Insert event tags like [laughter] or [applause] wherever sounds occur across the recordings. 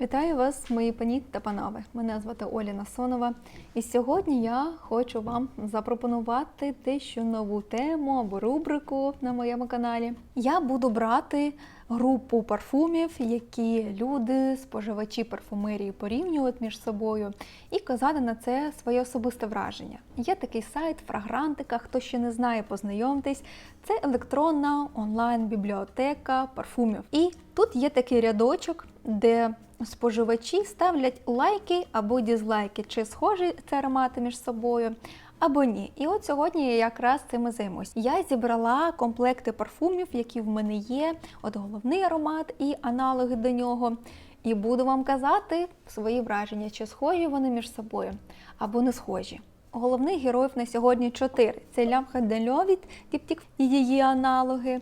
Вітаю вас, мої пані та панове. Мене звати Оля Насонова, і сьогодні я хочу вам запропонувати дещо нову тему або рубрику на моєму каналі. Я буду брати групу парфумів, які люди, споживачі парфумерії порівнюють між собою, і казати на це своє особисте враження. Є такий сайт Фрагрантика. Хто ще не знає, познайомтесь. Це електронна онлайн-бібліотека парфумів. І тут є такий рядочок, де споживачі ставлять лайки або дізлайки, чи схожі це аромати між собою. Або ні. І от сьогодні я якраз цим і займусь. Я зібрала комплекти парфумів, які в мене є, от головний аромат і аналоги до нього. І буду вам казати свої враження, чи схожі вони між собою, або не схожі. Головних героїв на сьогодні чотири: це лямха Дельовіт, Тіп-Тік і її аналоги.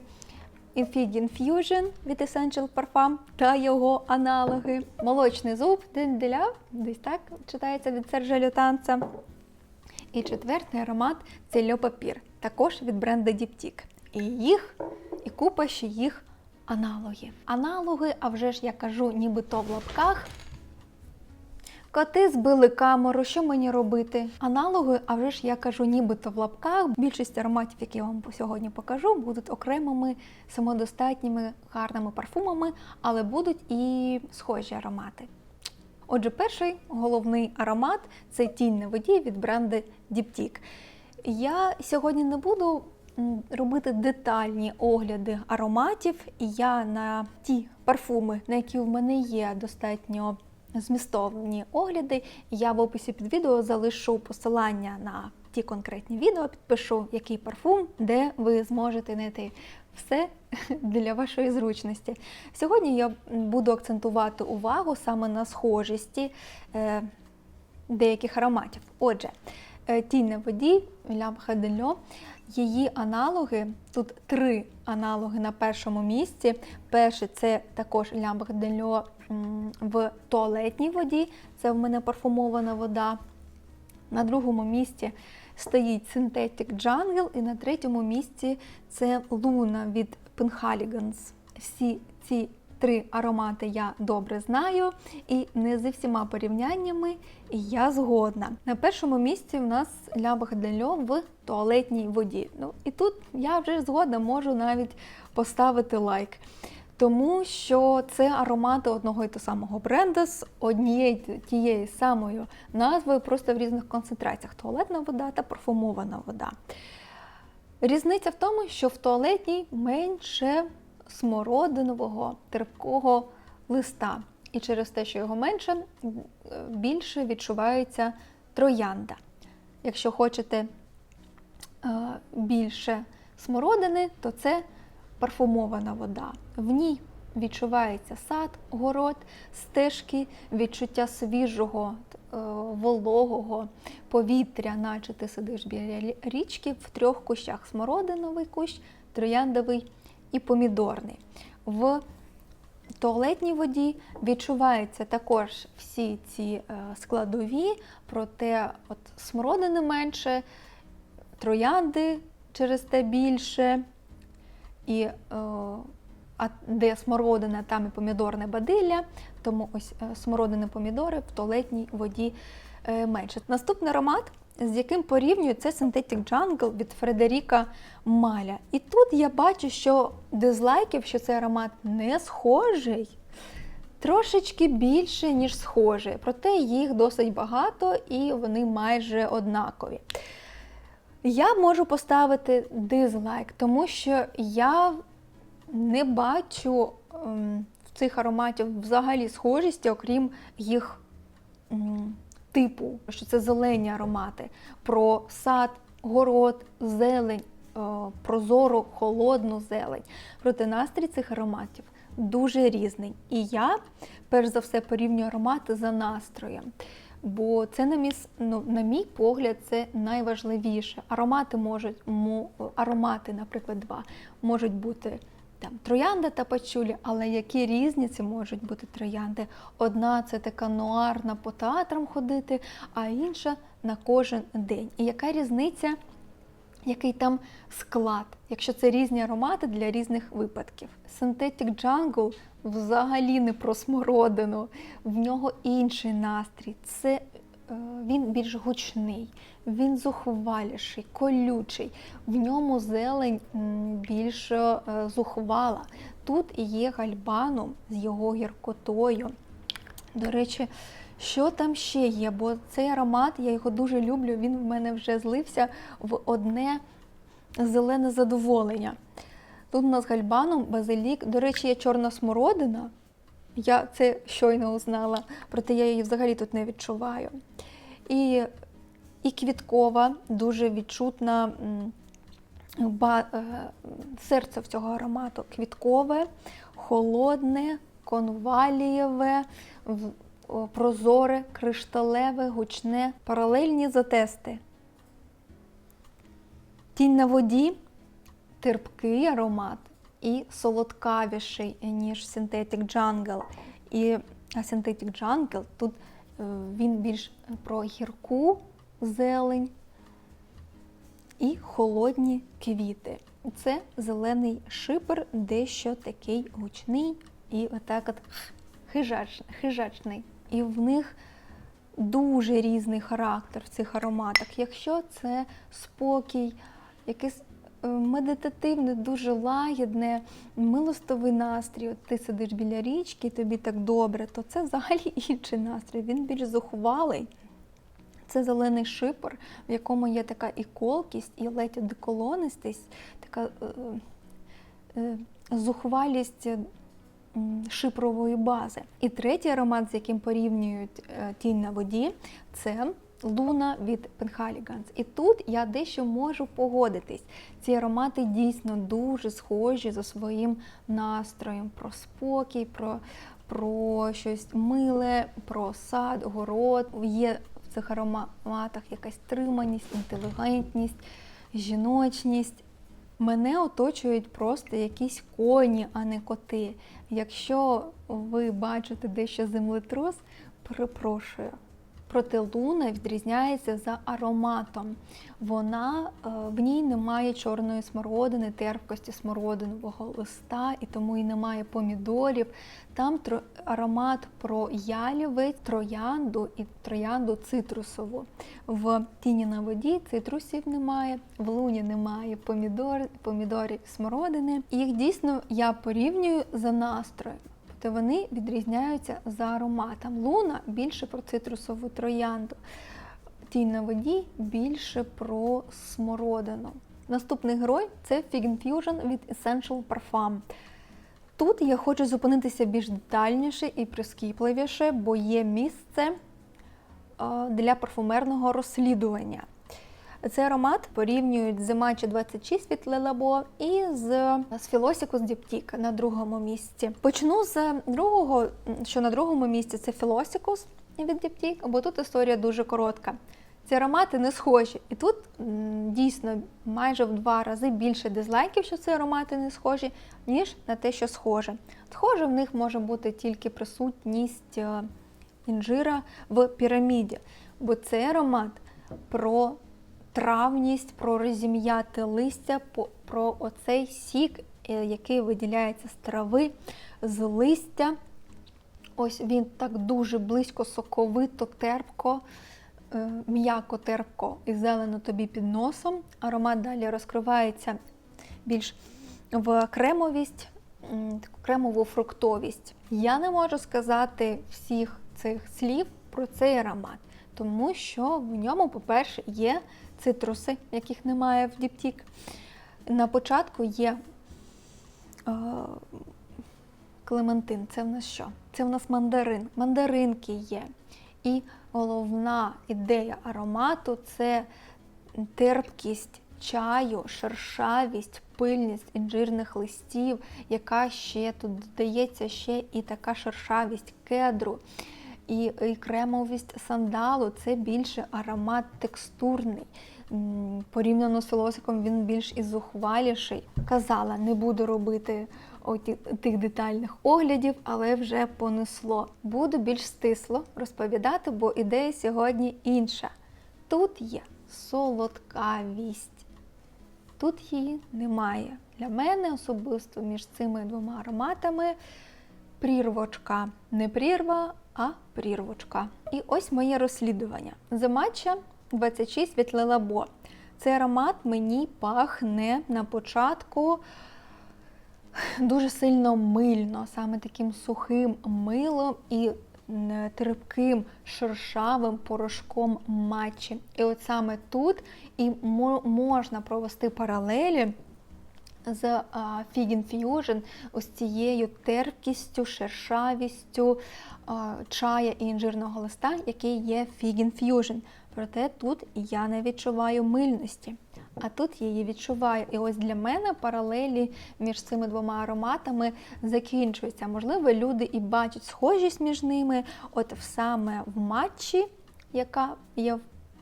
Infig Infusion від Essential Parfum та його аналоги. Молочний зуб Денделя, десь так читається від Сержа Лютанца. І четвертий аромат це Льо Папір, також від бренду Diptyque. І їх, і купа ще їх аналоги. Аналоги, а вже ж я кажу, нібито в лапках. Коти збили камеру, що мені робити? Аналоги, а вже ж я кажу, нібито в лапках. Більшість ароматів, які я вам сьогодні покажу, будуть окремими самодостатніми гарними парфумами, але будуть і схожі аромати. Отже, перший головний аромат це тінь на воді від бренду Diptyque. Я сьогодні не буду робити детальні огляди ароматів, і я на ті парфуми, на які в мене є достатньо змістовні огляди, я в описі під відео залишу посилання на ті конкретні відео, підпишу, який парфум, де ви зможете знайти все [laughs] для вашої зручності. Сьогодні я буду акцентувати увагу саме на схожісті е, деяких ароматів. Отже, е, тінь на воді, лямха дельо, її аналоги, тут три аналоги на першому місці. Перший це також лямбах дельо в туалетній воді, це в мене парфумована вода. На другому місці стоїть Synthetic Jungle, і на третьому місці це Luna від Penhaligans. Всі ці три аромати я добре знаю, і не зі всіма порівняннями я згодна. На першому місці в нас лябах Дельо в туалетній воді. Ну і тут я вже згодна можу навіть поставити лайк. Тому що це аромати одного і того самого бренду з однією тією самою назвою, просто в різних концентраціях: туалетна вода та парфумована вода. Різниця в тому, що в туалетній менше смородинового терпкого листа. І через те, що його менше, більше відчувається троянда. Якщо хочете е, більше смородини, то це парфумована вода. В ній відчувається сад, город, стежки, відчуття свіжого, е, вологого повітря, наче ти сидиш біля річки в трьох кущах: смородиновий кущ, трояндовий і помідорний. В туалетній воді відчуваються також всі ці е, складові, проте от смородини менше, троянди через те більше. І е, а де смородина, там і помідорне бадилля, тому ось е, смородини помідори в туалетній воді е, менше. Наступний аромат, з яким порівнюю, це Synthetic Jungle від Фредеріка Маля. І тут я бачу, що дизлайків, що цей аромат не схожий, трошечки більше, ніж схожий. Проте їх досить багато і вони майже однакові. Я можу поставити дизлайк, тому що я не бачу ем, в цих ароматів взагалі схожісті, окрім їх типу, що це зелені аромати, про сад, город, зелень, е, прозору, холодну зелень. Проте настрій цих ароматів дуже різний. І я, перш за все, порівнюю аромати за настроєм. Бо це, на мій, ну, на мій погляд, це найважливіше. Аромати можуть, мо, аромати, наприклад, два, можуть бути там троянда та пачулі, але які різні це можуть бути троянди. Одна це така нуарна по театрам ходити, а інша на кожен день. І яка різниця який там склад, якщо це різні аромати для різних випадків. Synthetic Jungle взагалі не про смородину, в нього інший настрій. Це е, він більш гучний, він зухваліший, колючий. В ньому зелень більш е, зухвала. Тут є гальбаном з його гіркотою. До речі, що там ще є? Бо цей аромат, я його дуже люблю, він в мене вже злився в одне зелене задоволення. Тут у нас гальбаном, базилік. До речі, є чорна смородина. Я це щойно узнала, проте я її взагалі тут не відчуваю. І, і квіткова, дуже відчутна ба, е, серце в цього аромату. Квіткове, холодне, конвалієве, прозоре, кришталеве, гучне, паралельні затести. Тінь на воді терпкий аромат і солодкавіший, ніж Synthetic Jungle. І Synthetic Jungle тут е, він більш про гірку зелень і холодні квіти. Це зелений шипер, дещо такий гучний і отак от хижач, хижачний. І в них дуже різний характер в цих ароматах. Якщо це спокій, якийсь е, медитативне, дуже лагідне, милостивий настрій. От ти сидиш біля річки, тобі так добре, то це взагалі [laughs] інший настрій. Він більш зухвалий. Це зелений шипор, в якому є така і колкість, і ледь одеколонистість, така е, е, зухвалість е, м, шипрової бази. І третій аромат, з яким порівнюють е, тінь на воді, це Луна від Penhaligans. І тут я дещо можу погодитись. Ці аромати дійсно дуже схожі за своїм настроєм про спокій, про, про щось миле, про сад, город. Є в цих ароматах якась триманість, інтелігентність, жіночність. Мене оточують просто якісь коні, а не коти. Якщо ви бачите дещо землетрус, перепрошую. Проте луна відрізняється за ароматом. Вона е, в ній немає чорної смородини, терпкості смородинового листа, і тому і немає помідорів. Там аромат про ялівець, троянду і троянду цитрусову. В тіні на воді цитрусів немає, в луні немає помідор, помідорів смородини. Їх дійсно я порівнюю за настроєм. То вони відрізняються за ароматом. Луна більше про цитрусову троянду, тінь на воді більше про смородину. Наступний герой це Fig Infusion від Essential Parfum. Тут я хочу зупинитися більш детальніше і прискіпливіше, бо є місце е, для парфумерного розслідування. Цей аромат порівнюють з Матчі 26 від Лелабо і з, з Philosicus Diptyque на другому місці. Почну з другого, що на другому місці це Philosicus від Diptyque, бо тут історія дуже коротка. Ці аромати не схожі. І тут дійсно майже в два рази більше дизлайків, що ці аромати не схожі, ніж на те, що схоже. Схоже, в них може бути тільки присутність е, інжира в піраміді, бо цей аромат про травність, про розім'яте листя, про оцей сік, е, який виділяється з трави, з листя. Ось він так дуже близько, соковито, терпко, е, м'яко терпко і зелено тобі під носом. Аромат далі розкривається більш в кремовість, таку кремову фруктовість. Я не можу сказати всіх цих слів про цей аромат, тому що в ньому, по-перше, є цитруси, яких немає в діптік. На початку є е, клементин. Це в нас що? Це в нас мандарин. Мандаринки є. І головна ідея аромату це терпкість чаю, шершавість, пильність інжирних листів, яка ще тут додається ще і така шершавість кедру. І, і кремовість сандалу це більше аромат текстурний. Порівняно з філосиком він більш і зухваліший. Казала, не буду робити оті, тих детальних оглядів, але вже понесло. Буду більш стисло розповідати, бо ідея сьогодні інша. Тут є солодкавість. тут її немає. Для мене особисто між цими двома ароматами прірвочка. Не прірва, а прірвочка. І ось моє розслідування. The Matcha 26 від Labo. Цей аромат мені пахне на початку дуже сильно мильно, саме таким сухим милом і м, терпким шершавим порошком матчі. І от саме тут і можна провести паралелі з Fig Infusion, ось цією терпкістю, шершавістю чая і інжирного листа, який є Fig Infusion. Проте тут я не відчуваю мильності, а тут її відчуваю. І ось для мене паралелі між цими двома ароматами закінчуються. Можливо, люди і бачать схожість між ними, от саме в матчі, яка є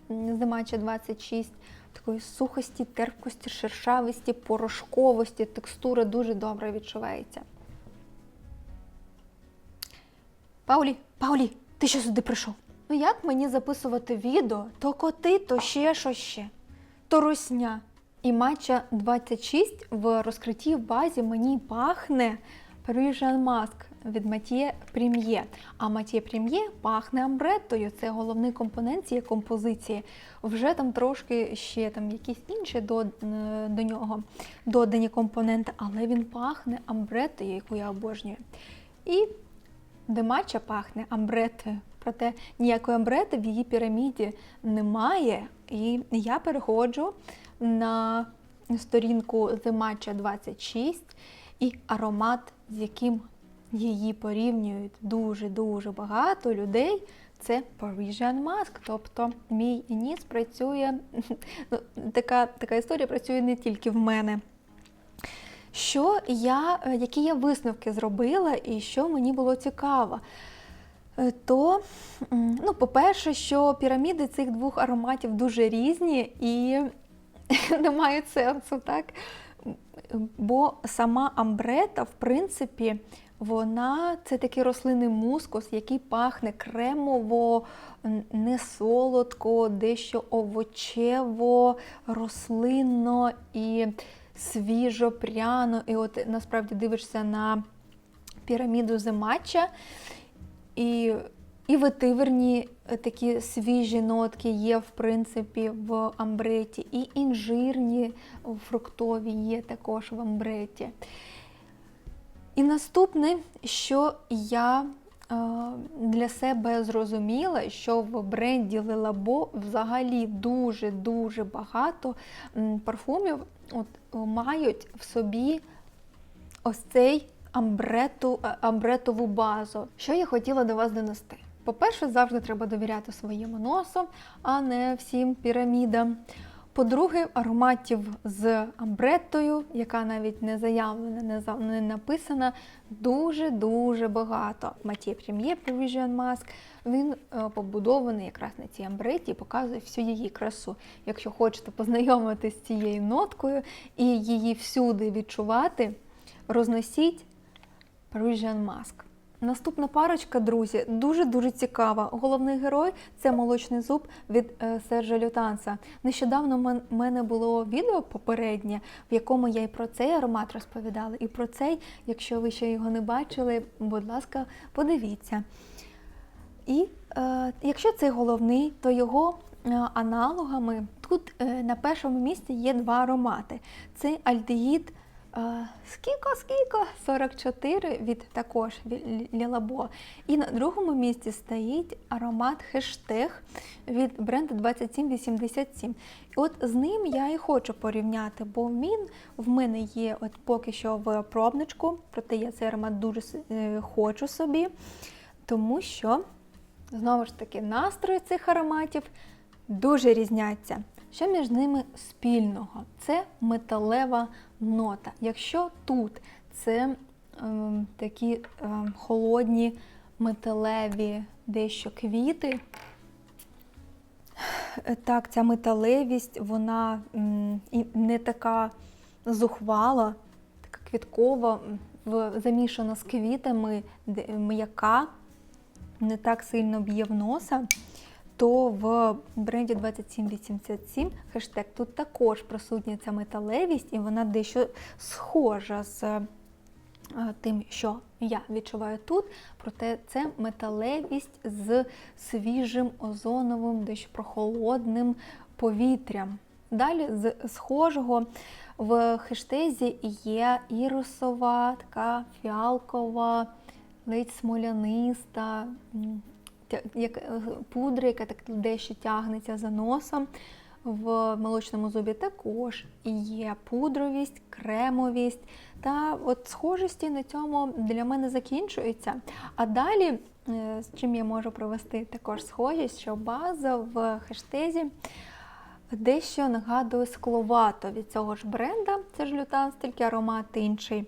в Matcha 26, такої сухості, терпкості, шершавості, порошковості, текстура дуже добре відчувається. Паулі, Паулі, ти що сюди прийшов? Ну як мені записувати відео? То коти, то ще що ще, то русня. І матча 26 в розкритій базі мені пахне Parisian Mask від Mathieu Premier. А Mathieu Premier пахне амбреттою. Це головний компонент цієї композиції. Вже там трошки ще там якісь інші до, е, до нього додані компоненти, але він пахне амбреттою, яку я обожнюю. І Демача пахне амбретою, проте ніякої амбрети в її піраміді немає. І я переходжу на сторінку The Matcha 26 і аромат, з яким її порівнюють дуже-дуже багато людей. Це Parisian Mask. Тобто мій ніс працює, [laughs] ну, така, така історія працює не тільки в мене. Що я, які я висновки зробила і що мені було цікаво? Е, То, ну, по-перше, що піраміди цих двох ароматів дуже різні і [laughs] не мають сенсу, так? Бо сама амбрета, в принципі, вона це такий рослинний мускус, який пахне кремово, не солодко, дещо овочево, рослинно і свіжо, пряно. І от насправді дивишся на піраміду Земача, і, і ветиверні е, такі свіжі нотки є, в принципі, в амбреті, і інжирні фруктові є також в амбреті. І наступне, що я е, для себе зрозуміла, що в бренді Лелабо взагалі дуже-дуже багато парфумів от, е, мають в собі ось цей амбрету, амбретову базу. Що я хотіла до вас донести? По-перше, завжди треба довіряти своєму носу, а не всім пірамідам. По-друге, ароматів з амбреттою, яка навіть не заявлена, не, написана, дуже-дуже багато. Матє Premier Parisian Mask, він е, побудований якраз на цій амбреті показує всю її красу. Якщо хочете познайомитися з цією ноткою і її всюди відчувати, розносіть Parisian Mask. Наступна парочка, друзі, дуже-дуже цікава. Головний герой це молочний зуб від е, Сержа Лютанса. Нещодавно в мене було відео попереднє, в якому я і про цей аромат розповідала, і про цей, якщо ви ще його не бачили, будь ласка, подивіться. І е, якщо це головний, то його е, аналогами тут е, на першому місці є два аромати. Це альдегід скіко, скіко 44 від також Лілабо. І на другому місці стоїть аромат хештег від бренду 2787. І от з ним я і хочу порівняти, бо він в мене є от поки що в пробничку, проте я цей аромат дуже е, хочу собі, тому що. Знову ж таки, настрої цих ароматів дуже різняться. Що між ними спільного? Це металева нота. Якщо тут це ем, такі ем, холодні металеві дещо квіти, е, так, ця металевість, вона і не така зухвала, така квіткова, в- замішана з квітами, м'яка не так сильно б'є в носа, то в бренді 2787 хештег тут також присутня ця металевість, і вона дещо схожа з е, тим, що я відчуваю тут, проте це металевість з свіжим озоновим, дещо прохолодним повітрям. Далі з схожого в хештезі є ірусова, така фіалкова, ледь смоляниста, як е, пудра, яка так дещо тягнеться за носом. В молочному зубі також є пудровість, кремовість та от схожості на цьому для мене закінчуються. А далі, е, з чим я можу провести також схожість, що база в хештезі дещо нагадує скловато від цього ж бренда, це ж лютанс, тільки аромат інший.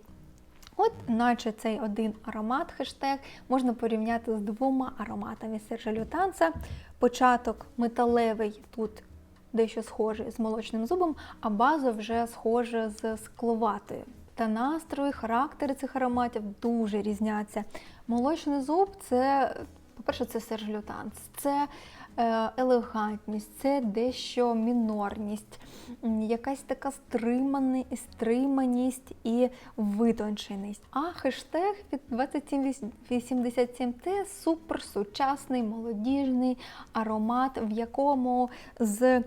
От, наче цей один аромат хештег можна порівняти з двома ароматами Сержа Лютанса. Початок металевий тут дещо схожий з молочним зубом, а база вже схожа з скловатою. Та настрої, характери цих ароматів дуже різняться. Молочний зуб це, по-перше, це Серж Лютанс, це елегантність, це дещо мінорність, якась така стриманість і витонченість. А хештег від 2787 це суперсучасний молодіжний аромат, в якому з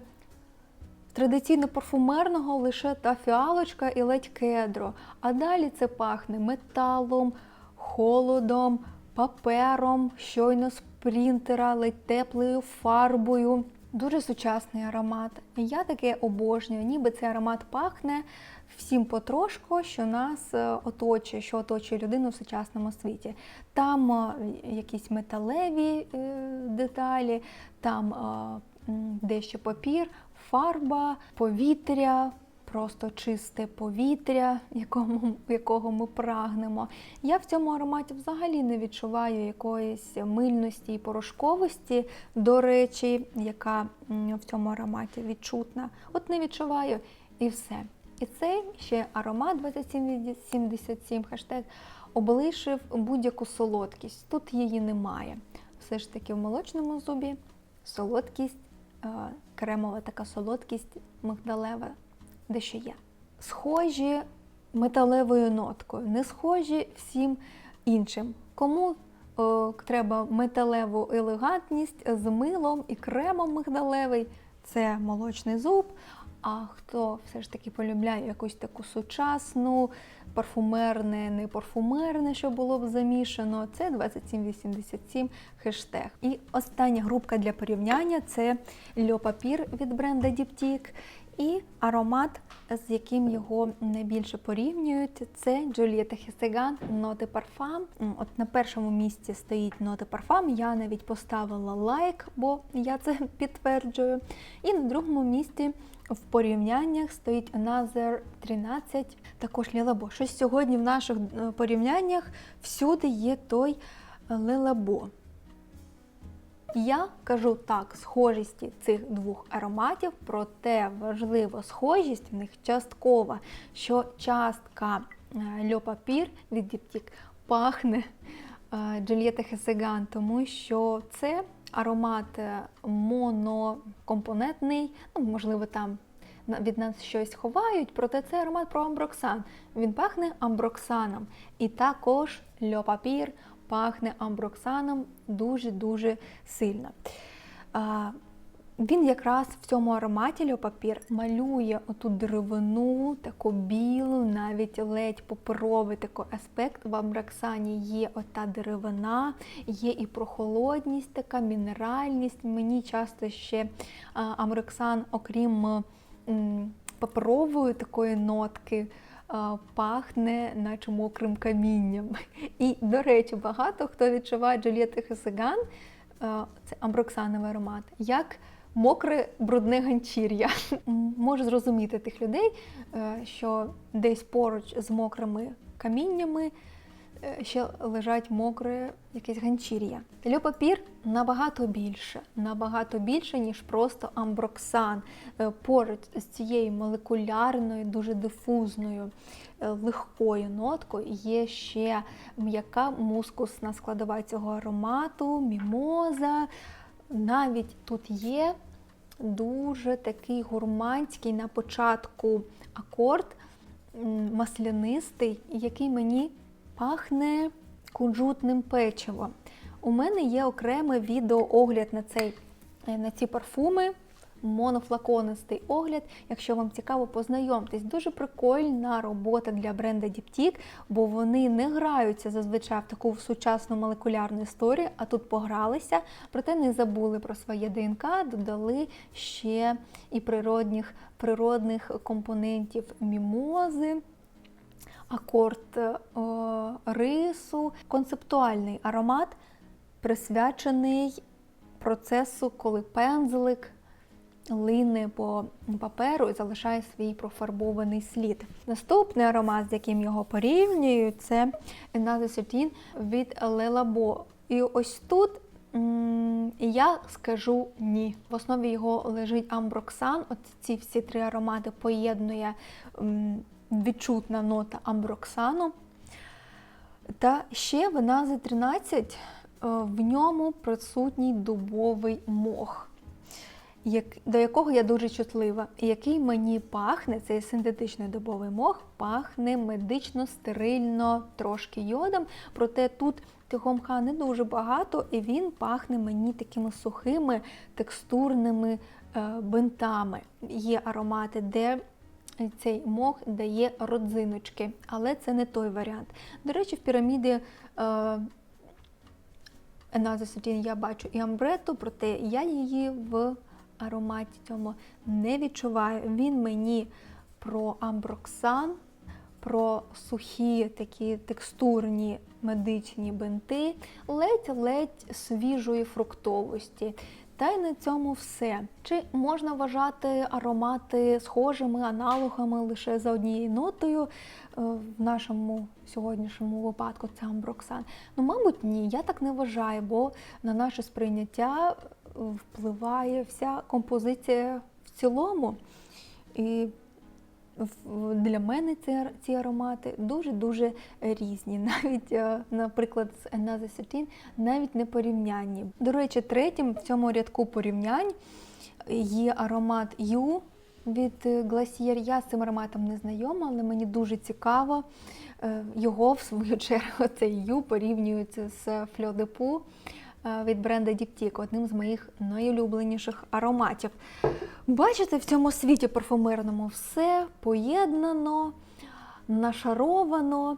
Традиційно парфумерного лише та фіалочка і ледь кедро. А далі це пахне металом, холодом, папером, щойно з принтера, ледь теплою фарбою. Дуже сучасний аромат. Я таке обожнюю, ніби цей аромат пахне всім потрошку, що нас е, оточує, що оточує людину в сучасному світі. Там е, якісь металеві е, деталі, там дещо папір, фарба, повітря, просто чисте повітря, якому, якого ми прагнемо. Я в цьому ароматі взагалі не відчуваю якоїсь мильності і порошковості, до речі, яка в цьому ароматі відчутна. От не відчуваю і все. І цей ще аромат 2777 хештег облишив будь-яку солодкість. Тут її немає. Все ж таки в молочному зубі солодкість, е, кремова така солодкість мигдалева дещо є. Схожі металевою ноткою, не схожі всім іншим. Кому е, треба металеву елегантність з милом і кремом мигдалевий, це молочний зуб. А хто все ж таки полюбляє якусь таку сучасну, парфумерне, не парфумерне, що було б замішано, це 2787 хештег. І остання групка для порівняння це льопапір від бренда Diptyque. І аромат, з яким його найбільше порівнюють, це Джульєта Хесеган Ноти Парфам. От на першому місці стоїть Ноти Парфам. Я навіть поставила лайк, бо я це [laughs] підтверджую. І на другому місці в порівняннях стоїть Another 13, також Лілабо. Щось сьогодні в наших е, порівняннях всюди є той Лелабо. Я кажу так, схожісті цих двох ароматів, проте важлива схожість в них часткова, що частка е, льопапір від Діптік пахне е, Джульєта Хесеган, тому що це аромат е, монокомпонентний, ну, можливо, там від нас щось ховають, проте це аромат про амброксан. Він пахне амброксаном. І також льопапір пахне амброксаном дуже-дуже сильно. Він якраз в цьому ароматі льопапір малює оту деревину, таку білу, навіть ледь паперовий такий аспект. В амброксані є ота деревина, є і прохолодність, така мінеральність. Мені часто ще амброксан, окрім паперової такої нотки, пахне наче мокрим камінням. І, до речі, багато хто відчуває Джульєти Хесиган, це амброксановий аромат, як мокре брудне ганчір'я. Може зрозуміти тих людей, е, що десь поруч з мокрими каміннями ще лежать мокре якесь ганчір'я. Льопапір набагато більше, набагато більше, ніж просто амброксан. Е, Поруч з цією молекулярною, дуже дифузною, е, легкою ноткою є ще м'яка мускусна складова цього аромату, мімоза. навіть тут є дуже такий гурманський на початку акорд, маслянистий, який мені пахне кунжутним печивом. У мене є окремий відеоогляд на, цей, е, на ці парфуми, монофлаконистий огляд. Якщо вам цікаво, познайомтесь. Дуже прикольна робота для бренда Diptyque, бо вони не граються зазвичай в таку сучасну молекулярну історію, а тут погралися, проте не забули про своє ДНК, додали ще і природних, природних компонентів мімози акорд е, рису, концептуальний аромат, присвячений процесу, коли пензлик лине по паперу і залишає свій профарбований слід. Наступний аромат, з яким його порівнюю, це Another від Lelabo. І ось тут я скажу ні. В основі його лежить амброксан. От ці всі три аромати поєднує відчутна нота амброксану. Та ще в Нази 13 е, в ньому присутній дубовий мох, до якого я дуже чутлива, і який мені пахне, цей синтетичний дубовий мох, пахне медично, стерильно, трошки йодом. Проте тут того мха не дуже багато, і він пахне мені такими сухими текстурними е, бинтами. Є аромати, де цей мох дає родзиночки, але це не той варіант. До речі, в піраміді е, Certain я бачу і амбрету, проте я її в ароматі цьому не відчуваю. Він мені про амброксан, про сухі такі текстурні медичні бинти, ледь-ледь свіжої фруктовості. Та й на цьому все. Чи можна вважати аромати схожими аналогами лише за однією нотою? Е, В нашому сьогоднішньому випадку це амброксан. Ну, мабуть, ні, я так не вважаю, бо на наше сприйняття е, впливає вся композиція в цілому. І для мене ці, ці аромати дуже-дуже різні. [laughs] Навіть, е, наприклад, з Another Certain навіть не порівнянні. До речі, третім в цьому рядку порівнянь є аромат Ю від е, Glacier. Я з цим ароматом не знайома, але мені дуже цікаво. Е, Його, в свою [laughs] чергу, цей Ю порівнюється з е, від бренда Діптік, одним з моїх найулюбленіших ароматів. Бачите, в цьому світі парфумерному все поєднано, нашаровано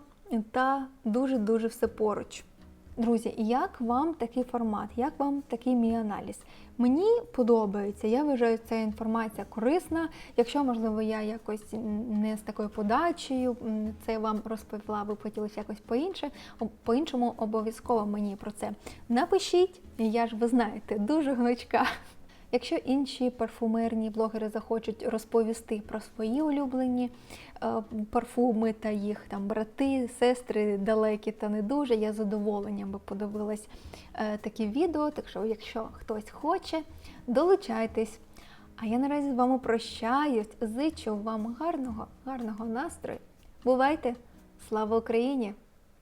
та дуже-дуже все поруч. Друзі, як вам такий формат, як вам такий мій аналіз? Мені подобається, я вважаю, ця інформація корисна. Якщо, можливо, я якось не з такою подачею це вам розповіла, ви хотілося якось по-інше, по-іншому обов'язково мені про це напишіть. Я ж ви знаєте, дуже гнучка. Якщо інші парфумерні блогери захочуть розповісти про свої улюблені е, парфуми та їх там брати, сестри далекі та не дуже, я з задоволенням би подивилась е, такі відео. Так що, якщо хтось хоче, долучайтесь. А я наразі з вами прощаюсь. Зичу вам гарного, гарного настрою. Бувайте! Слава Україні!